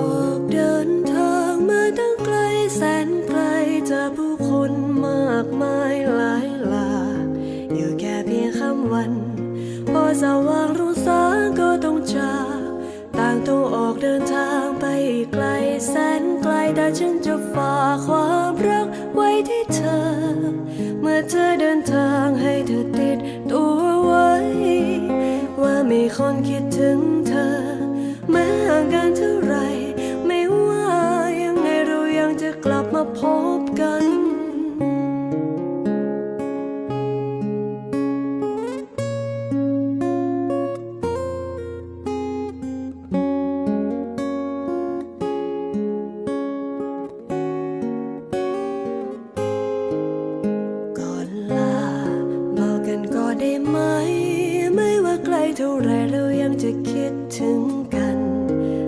ออกเดินทางมาตั้งไกลแสนไกลจอผู้คนมากมายหลายหลากอยู่แค่เพียงคำวัน พอสว่างรุ่งสางก็ต้องจากต่างต้องออกเดินทางไปไกลแสนไกลแต่ฉันจะฝากความรักไว้ที่เธอ เมื่อเธอเดินทางให้เธอติดตัวไว้ ว่ามีคนคิดถึงเธ กลับมาพบกัน ก่อนลาบอกันก็ได้ไหม ไม่ว่าไกลเท่าไรเรายังจะคิดถึงกัน